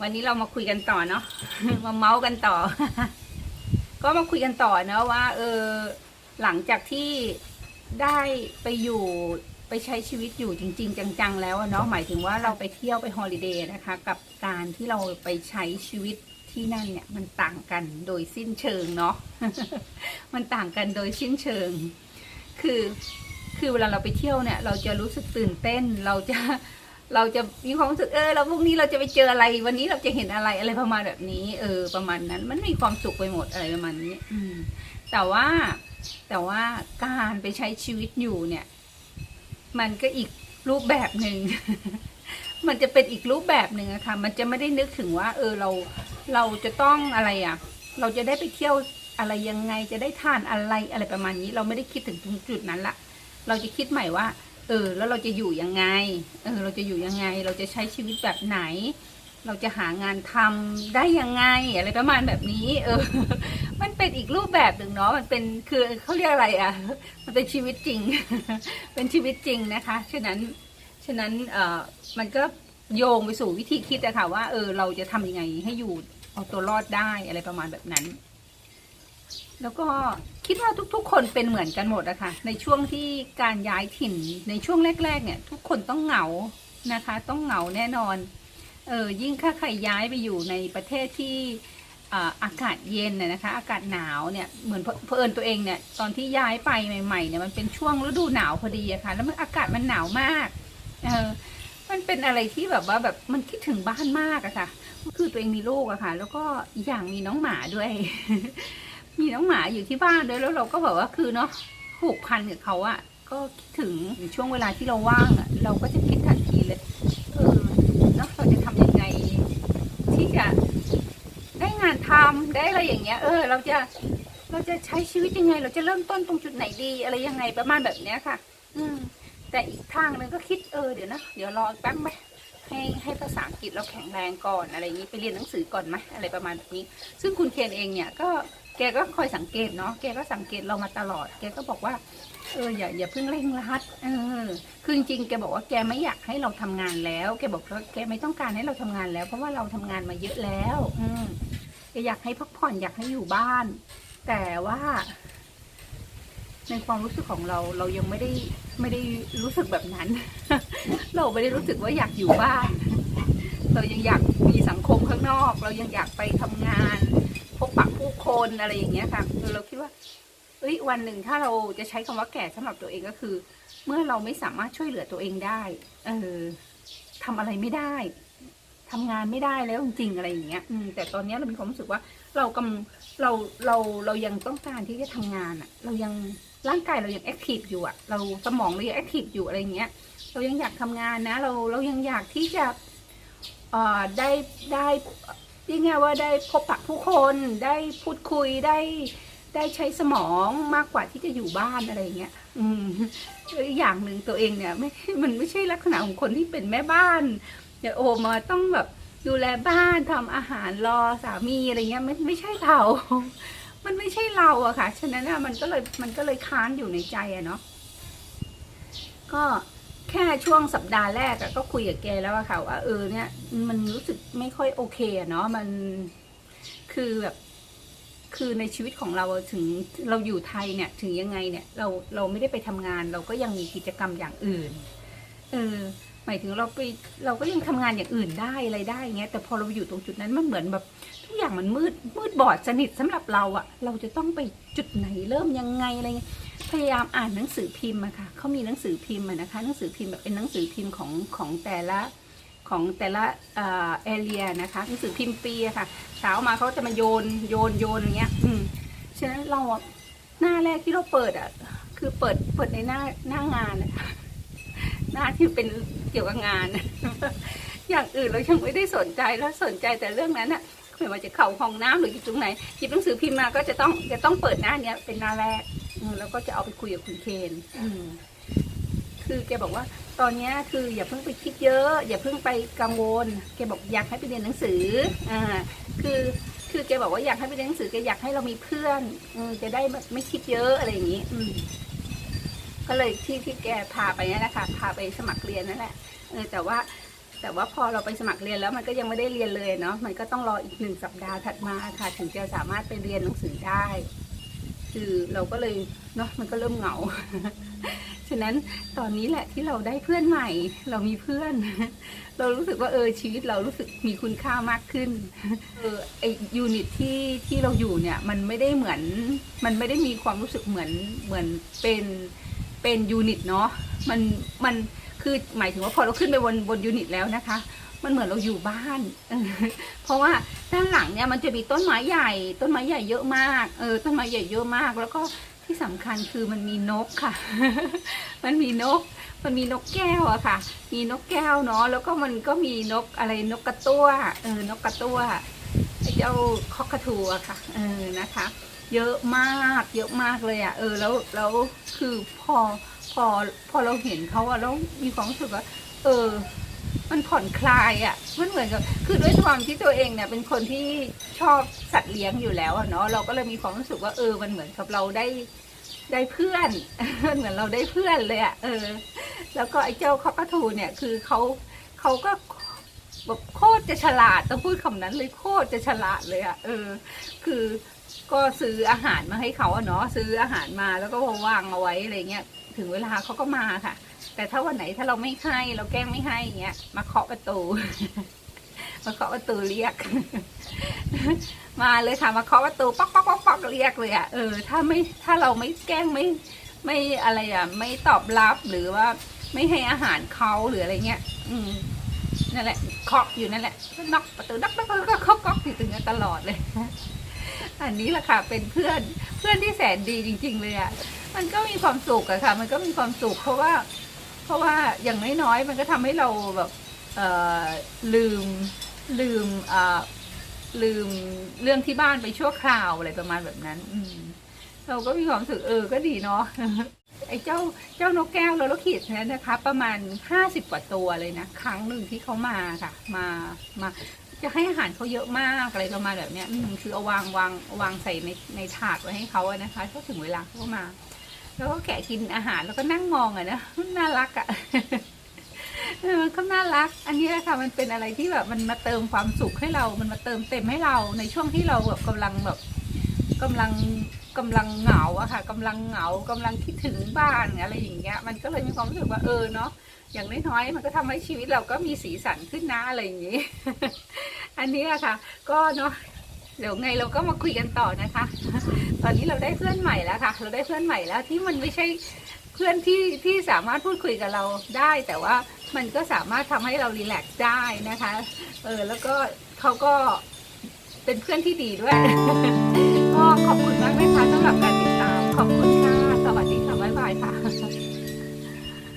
วันนี้เรามาคุยกันต่อเนาะมาเมาส์กันต่อ ก็มาคุยกันต่อเนาะว่า เออ หลังจากที่ได้ไปอยู่ไปใช้ชีวิตอยู่จริง ๆ จังๆ แล้วอะเนาะหมายถึงว่าเราไปเที่ยวไปฮอลิเดย์นะคะ กับการที่เราไปใช้ชีวิตที่นั่นเนี่ย มันต่างกันโดยสิ้นเชิงเนาะมันต่างกันโดยสิ้นเชิง คือคือเวลาเราไปเที่ยวเนี่ย เราจะรู้สึกตื่นเต้นเราจะ เราจะมีความรู้สึกเออเราพรุ่งนี้เราจะไปเจออะไร วันนี้เราจะเห็นอะไรอะไรประมาณแบบนี้ เออ ประมาณนั้น มันมีความสุขไปหมดอะไรประมาณนี้ อืม แต่ว่าแต่ว่าการไปใช้ชีวิตอยู่เนี่ย มันก็อีกรูปแบบหนึ่ง มันจะเป็นอีกรูปแบบหนึ่งอะค่ะ มันจะไม่ได้นึกถึงว่า เออเราเราจะต้องอะไรอะเราจะได้ไปเที่ยวอะไรยังไงจะได้ทานอะไรอะไรประมาณนี้ เราไม่ได้คิดถึงตรงจุดนั้นละเราจะคิดใหม่ว่า เออ แล้วเราจะอยู่ยังไง เออ เราจะอยู่ยังไง เราจะใช้ชีวิตแบบไหน เราจะหางานทำได้ยังไง อะไรประมาณแบบนี้ เออ มันเป็นอีกรูปแบบหนึ่งเนาะ มันเป็นคือเขาเรียกอะไรอะ มันเป็นชีวิตจริง เป็นชีวิตจริงนะคะ ฉะนั้น ฉะนั้น เออมันก็โยงไปสู่วิธีคิดอะค่ะว่า เออ เราจะทำยังไงให้อยู่เอาตัวรอดได้อะไรประมาณแบบนั้น แล้วก็ คิดว่าทุกๆ คนเป็นเหมือนกันหมดอะค่ะ ในช่วงที่การย้ายถิ่นในช่วงแรก ๆ เนี่ย ทุกคนต้องเหงานะคะ ต้องเหงาแน่นอนเออยิ่งถ้าใครย้ายไปอยู่ในประเทศที่อาอากาศเย็นน่ะนะคะ อากาศหนาวเนี่ยเหมือนเผเอิญตัวเองเนี่ยตอนที่ย้ายไปใหม่ๆเนี่ยมันเป็นช่วงฤดูหนาวพอดีอะค่ะ แล้วมันอากาศมันหนาวมากเออมันเป็นอะไรที่แบบว่าแบบมันคิดถึงบ้านมากอะค่ะ คือตัวเองมีลูกอะค่ะ แล้วก็อย่างมีน้องหมาด้วย มีน้องหมาอยู่ที่บ้านด้วยแล้วเราก็แบบว่าคือเนาะผูกพันกับเขาอะก็คิดถึงช่วงเวลาที่เราว่างอะเราก็จะคิดทันทีเลยเออเนาะเราจะทำยังไง ที่จะได้งานทำได้อะไรอย่างเงี้ย เออ เราจะเราจะใช้ชีวิตยังไง เราจะเริ่มต้นตรงจุดไหนดีอะไรยังไงประมาณแบบเนี้ยค่ะ อืม แต่อีกทางหนึงก็คิดเออเดี๋ยวนะเดี๋ยวรอแป๊บไหมให้ให้ภาษาอังกฤษเราแข็งแรงก่อนอะไรอย่างนี้ไปเรียนหนังสือก่อนไหมอะไรประมาณแบบนี้ ซึ่งคุณเคนเองเนี่ยก็ แกก็คอยสังเกตเนาะแกก็สังเกตเรามาตลอด แกก็บอกว่าเอออย่าอย่าเพิ่งเร่งรัดเออคือจริงๆแกบอกว่าแกไม่อยากให้เราทำงานแล้ว แกบอกว่าแกไม่ต้องการให้เราทำงานแล้ว เพราะว่าเราทำงานมาเยอะแล้ว อืมแกอยากให้พักผ่อนอยากให้อยู่บ้าน แต่ว่า ในความรู้สึกของเราเรายังไม่ได้ไม่ได้รู้สึกแบบนั้น เราไม่ได้รู้สึกว่าอยากอยู่บ้าน เรายังอยากมีสังคมข้างนอก เรายังอยากไปทำงาน พบปะผู้คนอะไรอย่างเงี้ยค่ะเออเราคิดว่าเอ้ยวันหนึ่งถ้าเราจะใช้คำว่าแก่สำหรับตัวเองก็คือ เมื่อเราไม่สามารถช่วยเหลือตัวเองได้ เออทำอะไรไม่ได้ทำงานไม่ได้แล้วจริงๆอะไรอย่างเงี้ย อืมแต่ตอนเนี้ยเรามีความรู้สึกว่า เรากำเราเราเรายังต้องการที่จะทำงานอะเรายังร่างกายเรายังแอคทีฟอยู่อะเราสมองเรายังแอคทีฟอยู่อะไรอย่างเงี้ย เรายังอยากทำงานนะ เราเรายังอยากที่จะเอ่อได้ได้ ยังไงว่าได้พบปะผู้คนได้พูดคุยได้ได้ใช้สมองมากกว่าที่จะอยู่บ้านอะไรเงี้ย อืมแล้วอีกอย่างหนึ่งตัวเองเนี่ยไม่ มันไม่ใช่ลักษณะของคนที่เป็นแม่บ้านเดี๋ยโอมาต้องแบบดูแลบ้านทำอาหารรอสามีอะไรเงี้ยไม่ไม่ใช่เรา มันไม่ใช่เราอะค่ะ ฉะนั้นอะมันก็เลยมันก็เลยค้านอยู่ในใจอะเนาะ ก็ แค่ช่วงสัปดาห์แรกอะก็คุยกับแกแล้วอะค่ะว่าเออเนี่ย มันรู้สึกไม่ค่อยโอเคเนาะมันคือแบบคือในชีวิตของเราถึงเราอยู่ไทยเนี่ย ถึงยังไงเนี่ย เราเราไม่ได้ไปทำงาน เราก็ยังมีกิจกรรมอย่างอื่น เออ หมายถึงเราไปเราก็ยังทำงานอย่างอื่นได้อะไรได้เงี้ยแต่พอเราอยู่ตรงจุดนั้นมันเหมือนแบบทุกอย่างมันมืดมืดบอดสนิทสำหรับเราอะเราจะต้องไปจุดไหนเริ่มยังไงอะไรเงี้ยพยายามอ่านหนังสือพิมพ์อะค่ะเขามีหนังสือพิมพ์นะคะหนังสือพิมพ์แบบเป็นหนังสือพิมพ์ของของแต่ละของแต่ละเอเรียนะคะหนังสือพิมพ์ปีอะค่ะเช้ามาเขาจะมาโยนโยนโยนอย่างเงี้ยอืมฉะนั้นเราหน้าแรกที่เราเปิดอะคือเปิดเปิดในหน้าหน้างานอะ หน้าที่เป็นเกี่ยวกับงาน อย่างอื่นเรายังไม่ได้สนใจแล้วสนใจแต่เรื่องนั้นอะไม่ว่าจะเข้าห้องน้ำหรืออยู่ตรงไหนหยิบหนังสือพิมพ์มาก็จะต้องจะต้องเปิดหน้าเนี้ยเป็นหน้าแรกอืมแล้วก็จะเอาไปคุยกับคุณเคนอืมคือแกบอกว่าตอนเนี้ยคืออย่าเพิ่งไปคิดเยอะ อย่าเพิ่งไปกังวลแกบอกอยากให้ไปเรียนหนังสืออ่าคือคือแกบอกว่าอยากให้ไปเรียนหนังสือแกอยากให้เรามีเพื่อนอืมจะได้แบบไม่คิดเยอะอะไรอย่างนี้ อืม ก็เลยที่ที่แกพาไปนั่นแหละค่ะพาไปสมัครเรียนนั่นแหละเออแต่ว่าแต่ว่าพอเราไปสมัครเรียนแล้วมันก็ยังไม่ได้เรียนเลยเนาะมันก็ต้องรออีกหนึ่งสัปดาห์ถัดมาค่ะ ถึงจะสามารถไปเรียนหนังสือได้ คือเราก็เลยเนาะมันก็เริ่มเหงา ฉะนั้นตอนนี้แหละที่เราได้เพื่อนใหม่ เรามีเพื่อน เรารู้สึกว่าเออชีวิตเรารู้สึกมีคุณค่ามากขึ้นเออไอยูนิตที่ที่เราอยู่เนี่ย มันไม่ได้เหมือน มันไม่ได้มีความรู้สึกเหมือนเหมือนเป็น เป็นยูนิตเนาะมันมันคือหมายถึงว่าพอเราขึ้นไปบนบนยูนิตแล้วนะคะ มันเหมือนเราอยู่บ้าน เพราะว่าด้านหลังเนี่ยมันจะมีต้นไม้ใหญ่ ต้นไม้ใหญ่เยอะมากเออต้นไม้ใหญ่เยอะมาก แล้วก็ที่สำคัญคือมันมีนกค่ะ มันมีนก มันมีนกแก้วอะค่ะ มีนกแก้วเนาะแล้วก็มันก็มีนกอะไรนกกระตั้วเออนกกระตั้วไอเจ้าคอกกระทูอะค่ะเออนะคะ เยอะมากเยอะมากเลยอะ เออแล้วแล้วคือพอพอพอเราเห็นเขาอะแล้วมีความรู้สึกว่า เออ มันผ่อนคลายอะมันเหมือนกับคือด้วยความที่ตัวเองเนี่ย เป็นคนที่ชอบสัตว์เลี้ยงอยู่แล้วเนาะเราก็เลยมีความรู้สึกว่าเออ มันเหมือนกับเราได้ได้เพื่อนเหมือนเราได้เพื่อนเลยอะเออ แล้วก็ไอ้เจ้าคอกกระทูเนี่ยคือเขาเขาก็แบบโคตรจะฉลาดต้องพูดคำนั้นเลยโคตรจะฉลาดเลยอะเออ คือ ก็ซื้ออาหารมาให้เขาอะเนาะซื้ออาหารมาแล้วก็วางเอาไว้อะไรเงี้ยถึงเวลาเขาก็มาค่ะ แต่ถ้าวันไหนถ้าเราไม่ให้เราแกล้งไม่ให้เงี้ยมาเคาะประตู มาเคาะประตูเรียก มาเลยค่ะมาเคาะประตูป๊อกป๊อกป๊อกป๊อกเรียกเลยอะเออถ้าไม่ถ้าเราไม่แกล้งไม่ไม่อะไรอะไม่ตอบรับหรือว่าไม่ให้อาหารเขาหรืออะไรเงี้ย อืมนั่นแหละเคาะอยู่นั่นแหละน็อกประตูน็อกน็อกน็อกน็อกเคาะก๊อกอยู่ตรงนี้ตลอดเลย อันนี้แหละค่ะเป็นเพื่อนเพื่อนที่แสนดีจริง ๆ เลยอะมันก็มีความสุขอะค่ะ มันก็มีความสุขเพราะว่า เพราะว่าอย่างน้อยๆมันก็ทำให้เราแบบเออลืมลืมอ่าลืมเรื่องที่บ้านไปชั่วคราวอะไรประมาณแบบนั้น อืมเราก็มีความรู้สึกเออก็ดีเนาะไอ้เจ้าเจ้านกแก้วเราลขีดนั้นนะคะ ประมาณห้าสิบกว่าตัวเลยนะ ครั้งหนึ่งที่เขามาค่ะ มามา จะให้อาหารเขาเยอะมากอะไรประมาณแบบเนี้ยคือเอาวางวางวางใส่ในในถาดไว้ให้เขาอะนะคะถ้าถึงเวลาเขามา แล้วก็แกะกินอาหารแล้วก็นั่งมองอะนะน่ารักอะมันก็น่ารัก อันนี้แหละค่ะมันเป็นอะไรที่แบบมันมาเติมความสุขให้เรา มันมาเติมเต็มให้เราในช่วงที่เราแบบกำลังแบบกำลังกำลังเหงาอะค่ะกำลังเหงากำลังคิดถึงบ้านอะไรอย่างเงี้ย มันก็เลยมีความรู้สึกว่าเออเนาะ อย่างน้อยๆมันก็ทำให้ชีวิตเราก็มีสีสันขึ้นนะอะไรอย่างงี้ อันนี้อะค่ะ ก็เนาะเดี๋ยวไงเราก็มาคุยกันต่อนะคะ ตอนนี้เราได้เพื่อนใหม่แล้วค่ะ เราได้เพื่อนใหม่แล้วที่มันไม่ใช่เพื่อนที่ที่สามารถพูดคุยกับเราได้ แต่ว่ามันก็สามารถทำให้เรารีแลกซ์ได้นะคะ เออแล้วก็เขาก็เป็นเพื่อนที่ดีด้วย ก็ขอบคุณมากนะคะสำหรับการติดตาม ขอบคุณค่ะ สวัสดีค่ะบายๆค่ะ